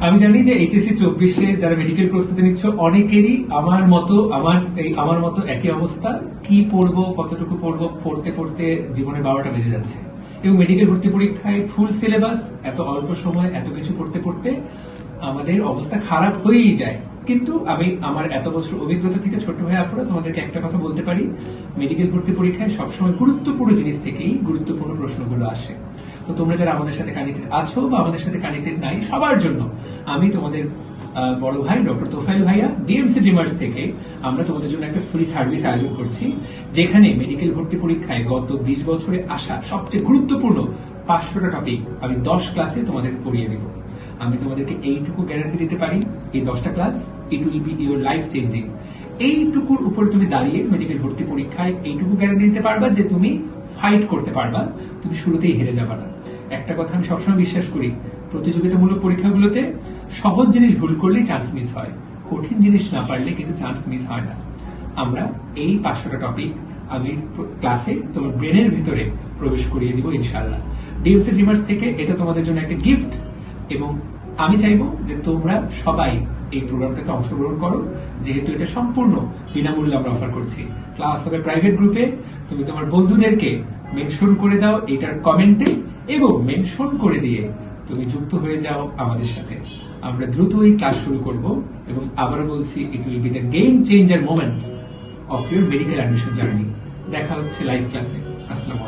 আমি জানি যে এইচএসসি চব্বিশে যারা মেডিকেল প্রস্তুতি নিচ্ছ, অনেকেরই আমার মতো, আমার এই, আমার মতো একই অবস্থা। কি পড়ব, কতটুকু পড়ব, পড়তে পড়তে জীবনে বারোটা বেজে যাচ্ছে। এবং মেডিকেল ভর্তি পরীক্ষায় ফুল সিলেবাস এত অল্প সময়, এত কিছু পড়তে পড়তে আমাদের অবস্থা খারাপ হয়েই যায়। কিন্তু আমি আমার এত বছর অভিজ্ঞতা থেকে ছোট হয়ে আপুরা তোমাদেরকে একটা কথা বলতে পারি। মেডিকেল ভর্তি পরীক্ষায় সবসময় গুরুত্বপূর্ণ জিনিস থেকেই গুরুত্বপূর্ণ প্রশ্নগুলো আসে। তো তোমরা যারা আমাদের সাথে কানেক্টেড আছো বা আমাদের সাথে কানেক্টেড নাই, সবার জন্য আমি তোমাদের বড় ভাই, ডক্টর তোফাইল ভাইয়া ডিএমসি ডিমার্স থেকে আমরা তোমাদের জন্য একটা ফ্রি সার্ভিস আয়োজন করছি, যেখানে মেডিকেল ভর্তি পরীক্ষায় গত বিশ বছরে আসা সবচেয়ে গুরুত্বপূর্ণ পাঁচশোটা টপিক আমি দশ ক্লাসে তোমাদের পড়িয়ে দেবো। আমি তোমাদেরকে এইটুকু গ্যারান্টি দিতে পারি, এই দশটা class it will be your life changing এইটুকুর উপর তুমি দাঁড়িয়ে মেডিকেল ভর্তি পরীক্ষায় এইটুকু গ্যারান্টি দিতে পারবা যে তুমি ফাইট করতে পারবা, তুমি শুরুতেই হেরে যাবা না। একটা কথা আমি সবসময় বিশ্বাস করি, প্রতিযোগিতামূলক পরীক্ষাগুলোতে সহজ জিনিস ভুল করলেই চান্স মিস হয়। কঠিন জিনিস না পারলে কিন্তু চান্স মিস হয় না। আমরা এই পাঁচশোটা টপিক আমি ক্লাসে তোমার ব্রেনের ভিতরে প্রবেশ করিয়ে দিব ইনশাল্লাহ ডিএমসি ড্রিমার্স থেকে এটা তোমাদের জন্য একটা গিফট এবং আমি চাইব যে তোমরা সবাই এই প্রোগ্রামটাতে অংশগ্রহণ করো, যেহেতু এটা সম্পূর্ণ বিনামূল্যে আমরা অফার করছি। ক্লাস হবে প্রাইভেট গ্রুপে তুমি তোমার বন্ধুদেরকে মেনশন করে দাও এটার কমেন্টে এবং মেনশন করে দিয়ে তুমি যুক্ত হয়ে যাও আমাদের সাথে। আমরা দ্রুতই ক্লাস শুরু করব এবং আবারও বলছি it will be the game changer moment of your medical admission journey দেখা হচ্ছে লাইভ ক্লাসে আসসালামু